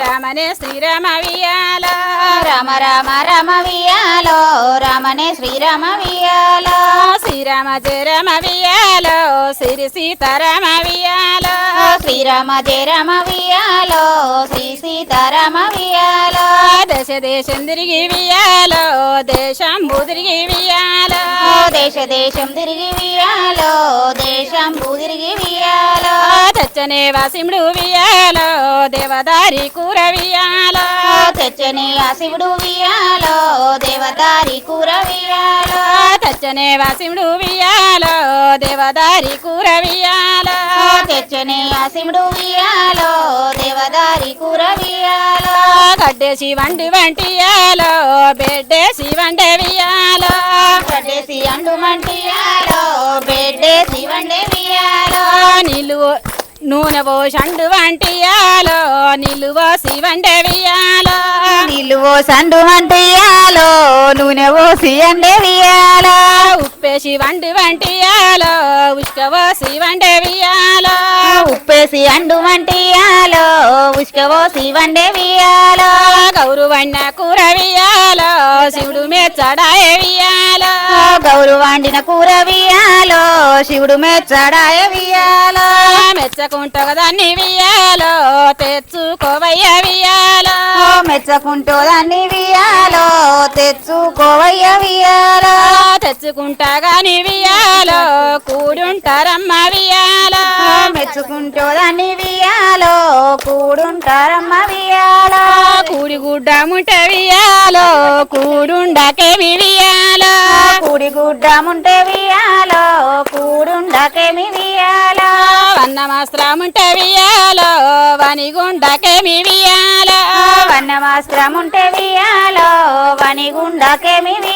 రామనే శ్రీరామ వియాలో రామ రామ రామ వియాలో రామనే శ్రీరామ వియాలో శ్రీరామ జయ రామ వియాలో శ్రీ సీతారామ వియాలో శ్రీరామ జయ రామ వియాలో శ్రీ సీతారామ వియాలో దేశ దేశం తిరిగి వియాలో దేశం తిరిగి వియాలో దేశ దేశం తిరిగి వియాలో దేశం తిరిగి వియాలో తెచ్చనే వాసిముడు వియాలో దేవదారి కూర వియాలో తెచ్చని వాసిముడు వియాలో దేవదారి కూర వియాలో తెచ్చనే వాసిముడు వియాలో దేవదారి కూర వియాలో తెచ్చని వాసిముడు వియాలో దేవదారి కూర వియాలో గడ్డేసి వండి వంటియాలో బెడ్డేసి వండే వియాలో గడ్డేసి అండు మంటియాలో బెడ్డేసి వండే వియాలో నీళ్ళు నూనె పోషండు వంటియాలో నిలువసి వండే వియాలో నిలువో సండు మంటియాలో నూనె పోసి అండే వియాలో ఉప్పేసి వండి వంటియాలో ఉష్కవోసి వండే వియాలో ఉప్పేసి అండు మంటియాలో ఉష్కవోసి వండే వియాలో గౌరు వన్న కూర వియాలో శివుడు మెచ్చడాయ వియాలో గౌరు వండిన కూర వియాలో శివుడు మెచ్చడాయ వియాలో మెచ్చకుంటా దాన్ని వియాలో తెచ్చుకోవయ్య వియాలో మెచ్చకుంటూ దాన్ని వియాలో తెచ్చుకోవయ్య వియాలో తెచ్చుకుంటా గాని వియాలో కూడుంటారమ్మ వియాలో మెచ్చుకుంటూ దాన్ని వియాలో కూడుంటారమ్మ వియాలో కూడి గుడ్డ ముట్ట వియాలో కూడుండకేమి వియాలో కూడి గుడ్డముంటే వియాలో కూడుండకేమి వియాలో వన్నమాస్త్రముంట వియాలో వనిగుండకేమి వియాలో వన్నమాస్త్రముంటే వియాలో వనిగుండకేమి వియాలో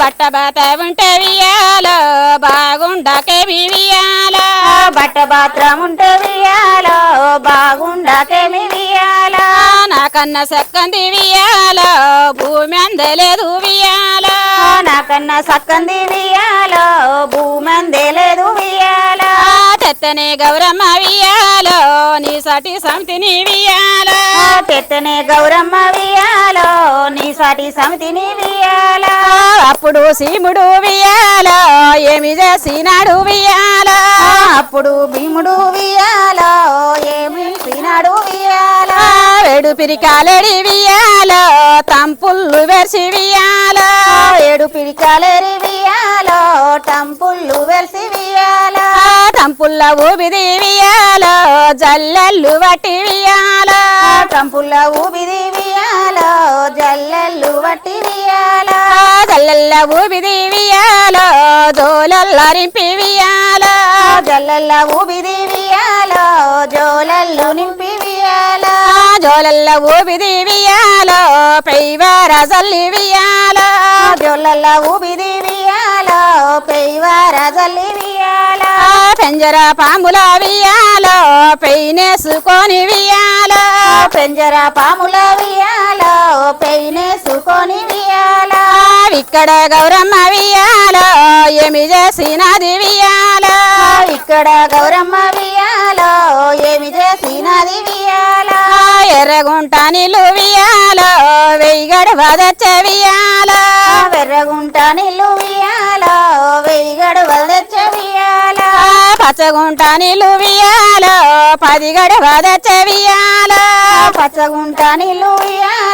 బట్ట బాత ఉంటే వియాలో బాగుండకేమి వియాలో బట్ట బాత్రముంటే వియాలో బాగుండకేమి వియాలో నాకన్న సక్కంది వియాలో భూమి అందలేదు వియాలో నాకన్నా సక్కంది వియాలో భూమి అందేలేదు వియాలో తెత్తనే గౌరమ్మ వియాలో నీ సటి సంతిని వియాలో తెత్తనే గౌరమ్మ వియాలో సాటి సమితిని వియాలో అప్పుడు సీముడు వియాలో ఏమి చేసినాడు వియాలో అప్పుడు భీముడు వియాలో ఏమి తినాడు వియాలో వేడు పిరికాలడి వియాలో తంపుల్లు వెర్సి వియాలో ఏడు పిడికాలేరి వియాలో టంపుళ్ళు వెలిసి వియాలో తంపుల్ల ఊబిది వియాలో జల్లెల్లు వట్టి వియాలో టంపుల్ల ఊబిది వియాలో జల్లెళ్ళు వట్టి వియాలో జల్లెల్ల ఊబిది వియాలో జోలల్లరింపి వియాలో జల్లెల్ల ఊబిది వియాలో జోలెళ్ళు నింపి వియాలో జోలల్ల ఊబిది వియాలో పైవార జల్లి వియాలో జొల్లల్ల ఊబిది వియాలో పెయ్వార జల్లి వియాలో పెంజర పాముల వియాలో పెయినేసుకొని వియాలో పెంజర పాముల వియాలో ఇక్కడ గౌరమ్మ వియాలో ఏమి చేసినది వియాలో ఇక్కడ గౌరమ్మ వియాలో ఏమి చేసినది వియాలో ఎర్రగుంట నీళ్ళు వియాలో వెయ్యి గడవదచ్చ వియాలో వెర్రగుంట నిల్లు వియాలో వెయ్యి తెచ్చ వియాలో పచ్చగుంట నీళ్ళు వియాలో పది గడవదచ్చ వియాలో పచ్చగుంట నిల్లు వియాలో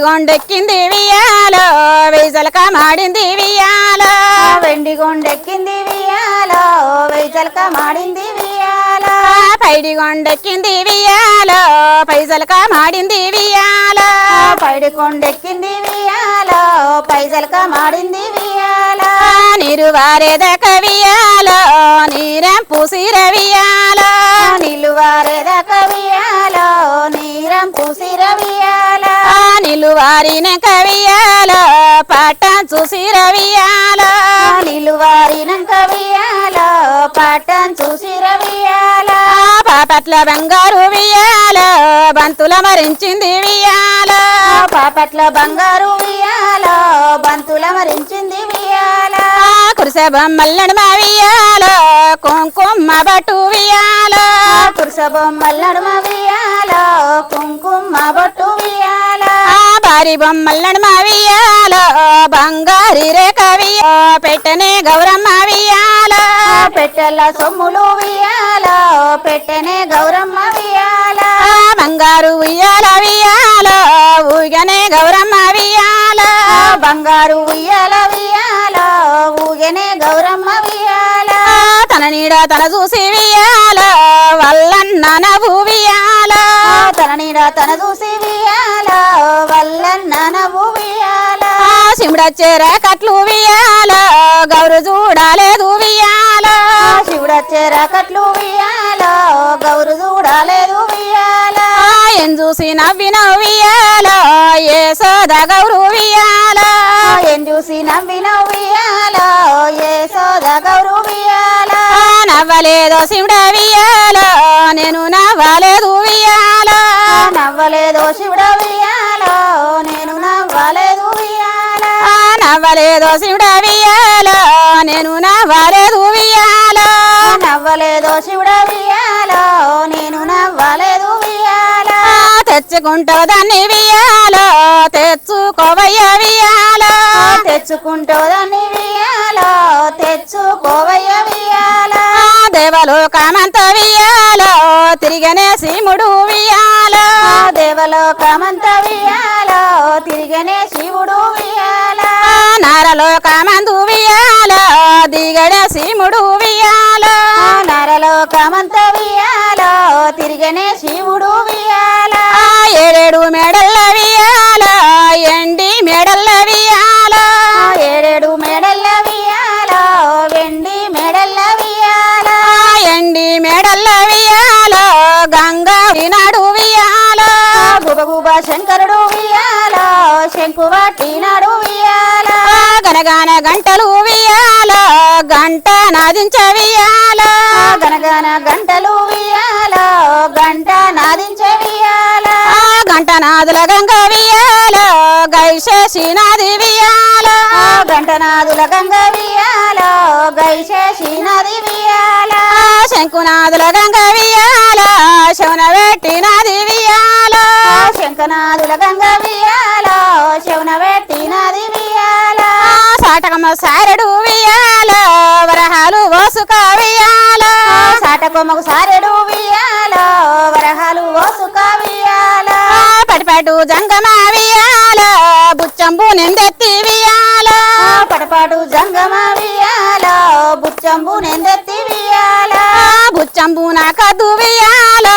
కొండెక్కింది వియాలో వెయ్యలక మాడింది వియాలో వెండి కొండెక్కింది వియాలో వెయ్యి చలక మాడింది వియాలో పైడి కొండెక్కింది వియాలో పైసలక మాడింది వియాలో పైడి కొండెక్కింది వియాలో పైసలక మాడింది వియాలో నీరు వారేదక వియాలో నీరం పూసిర వియాలో నిలువారేదక వియాలో నిలువారిన కవియాలో పట్ట చూసిర వియాలో నిలువారినంక వియాలో పట్టం చూసిర వియాలో పాపట్ల బంగారు వియాలో బంతుల మరించింది వియాలో. పాపట్ల బంగారు వియాలో బంతుల మరించింది వియాలో. కురిసె బొమ్మల్లడు మా వియాలో కుంకుమ బట్టు వియాలో. కురుస బొమ్మల నడుమ వియాలో బంగారి బొమ్మలను మావియాలో బంగారి రేఖ పెట్టనే గౌరమ్మ వియాలో పెట్టెల సొమ్ములు వియాలో పెట్టనే గౌరమ్మ వియాలో బంగారు ఉయ్యాల వియాలో ఊగనే గౌరమ్మ వియాలో బంగారు ఉయ్యాల వియాలో ఊగనే గౌరమ్మ వియాలో తన నీడ తన చూసి వియాలో వల్లన్న నవ్వు వియాలో తన నీడ తన చూసి శివుడచ్చేర కట్లు వియాలో గౌరు చూడలేదు వియాలో శివుడచ్చే రాకట్లు వియాలో గౌరు చూడలేదు వియాలో ఏం చూసి నవ్విన వియాలో ఏ సోద గౌరు వియాలో ఏం చూసి నవ్విన వియాలో ఏ సోద గౌరు వియాలో నవ్వలేదో శివుడ వియాలో నేను నవ్వలేదు వియాలో నవ్వలేదో శివుడ నవ్వలేదో శివుడ వియాలో నేను నవ్వలేదు వియాలో నవ్వలేదో శివుడ వియాలో నేను నవ్వలేదు వియాలో ఆ తెచ్చుకుంటావు దాన్ని వియాలో తెచ్చుకోవయ్య వియాలో తెచ్చుకుంటో దాన్ని వియాలో తెచ్చుకోవయ్య వియాలో ఆ దేవలోకమంత వియాలో తిరిగనే శివుడు నరలోకమందు వియాలో దిగడే శివుడు వియాలో నరలోకమంత వియాలో తిరిగనే శివుడు వియాలో ఏడేడు మెడల్ల వియాలో ఎండి మెడల్ల వియాలో ఏడేడు మెడల్ల వియాలో వెండి మెడల్ల వియాలో ఎండి మెడల్ల వియాలో గంగా వినాడు వియాలో గుబగుబ శంకరుడు వియాలో ఆ గనగాన గంటలు వియాలో గంట నాదించ వియాలో గనగన గంటలు వియాలో గంట నాదించే వియాలో ఆ గంట నాదుల గంగ వియాలో గైశేషి నాది వియాలో గంటనాదుల గంగ వియాలో గైశేషి నది వియాలో శంకునాదుల గంగ వియాలో శవన పెట్టి సారెడు వియాలో వరహాలు ఓసుక వియాలో సాటకొమ్మకు సారెడు వియాలో వరహాలు ఓసుక వియాలో ఆ పటిపాటు జంగమ వియాలో బుచ్చంబు నిందెత్తి వియాలో పడపాటు జంగమ వియాలో బుచ్చంబు నెందెత్తి వియాలో బుచ్చంబు నా కద్దు వియాలో